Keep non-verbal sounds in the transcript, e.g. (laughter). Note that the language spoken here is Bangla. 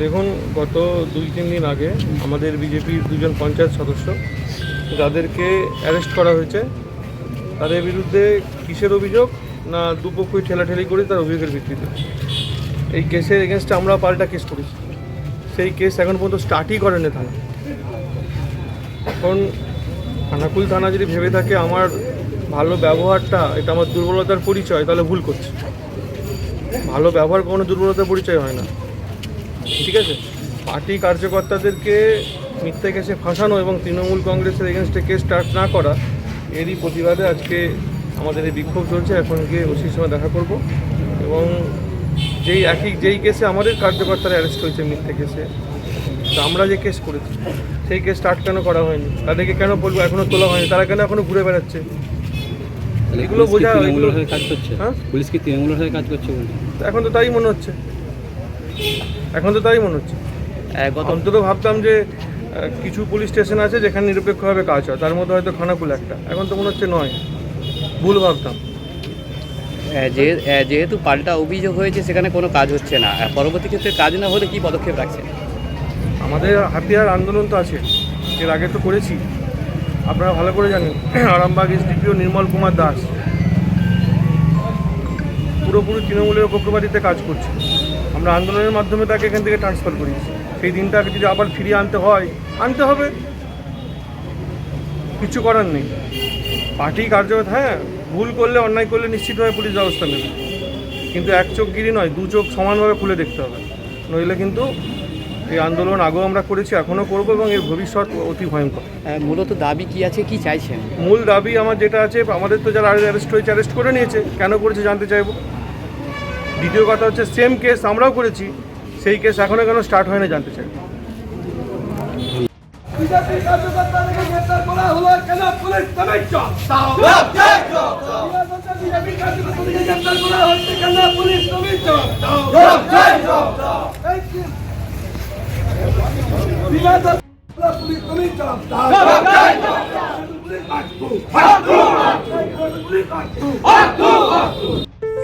দেখুন, গত দুই, তিন দিন আগে আমাদের বিজেপির দুজন পঞ্চায়েত সদস্য যাদেরকে অ্যারেস্ট করা হয়েছে, তাদের বিরুদ্ধে কিসের অভিযোগ না দুপক্ষই ঠেলাঠেলি করে তার অভিযোগের ভিত্তিতে? এই কেসের এগেনস্টে আমরা পাল্টা কেস করেছি। সেই কেস এখন পর্যন্ত স্টার্টই করেনি থানা। এখন খানাকুল থানা যদি ভেবে থাকে আমার ভালো ব্যবহারটা, এটা আমার দুর্বলতার পরিচয়, তাহলে ভুল করছে। ভালো ব্যবহার কোনো দুর্বলতার পরিচয় হয় না। ঠিক আছে? পার্টি কার্যকর্তাদেরকে মিথ্যে কেসে ফাঁসানো এবং তৃণমূল কংগ্রেসের এগেনস্টে কেস স্টার্ট না করা এরই প্রতিবাদে আজকে আমাদের এই বিক্ষোভ চলছে। এখন গিয়ে ওসির সঙ্গে দেখা করব। এবং যেই একই যেই কেসে আমাদের কার্যকর্তারা অ্যারেস্ট হয়েছে মিথ্যে কেসে তো আমরা যে কেস করেছি সেই কেস স্টার্ট কেন করা হয়নি? তাদেরকে কেন বলব এখনও তোলা হয়নি? তারা কেন এখনও ঘুরে বেড়াচ্ছে? তাহলে এগুলো বোঝা- কাজ করছে? হ্যাঁ? পুলিশ কি তৃণমূলের হয়ে কাজ করছে এখন তো তাই মনে হচ্ছে। এখন তো তাই মনে হচ্ছে। অন্তত ভাবতাম যে কিছু পুলিশ স্টেশন আছে যেখানে নিরপেক্ষভাবে কাজ হয়। তার মধ্যে হয়তো খানাকুল একটা। এখন তো মনে হচ্ছে নয়। ভুল ভাবতাম। আহ, যে যেহেতু পাল্টা অভিযোগ হয়েছে সেখানে কোনো কাজ হচ্ছে না। পরবর্তী ক্ষেত্রে কাজ না হলে কি পদক্ষেপ রাখছেন? আমাদের হাতিয়ার আন্দোলন তো আছে। এর আগে তো করেছি। আপনারা ভালো করে জানেন। (clears throat) আরামবাগ এসডিপিও নির্মল কুমার দাস। পুরোপুরি তৃণমূলের পক্ষপাতিতে কাজ করছে। আমরা আন্দোলনের মাধ্যমে তাকে এখান থেকে ট্রান্সফার করিয়েছি সেই দিনটাকে যদি আবার ফিরিয়ে আনতে হয় আনতে হবে। কিছু করার নেই। পার্টি কার্যকর হ্যাঁ ভুল করলে অন্যায় করলে নিশ্চিতভাবে পুলিশ ব্যবস্থা নেবে। কিন্তু এক চোখ গিরি নয় দু চোখ সমানভাবে খুলে দেখতে হবে। নইলে কিন্তু এই আন্দোলন আগেও আমরা করেছি এখনও করব এবং এর ভবিষ্যৎ অতি ভয়ঙ্কর। মূলত দাবি কি আছে কি চাইছেন? মূল দাবি আমার যেটা আছে আমাদের তো যারা অ্যারেস্ট হয়েছে অ্যারেস্ট করে নিয়েছে কেন করেছে জানতে চাইব? দ্বিতীয় কথা হচ্ছে সেম কেস আমরাও করেছি, সেই কেস এখনও কেন স্টার্ট হয় না জানতে চাই।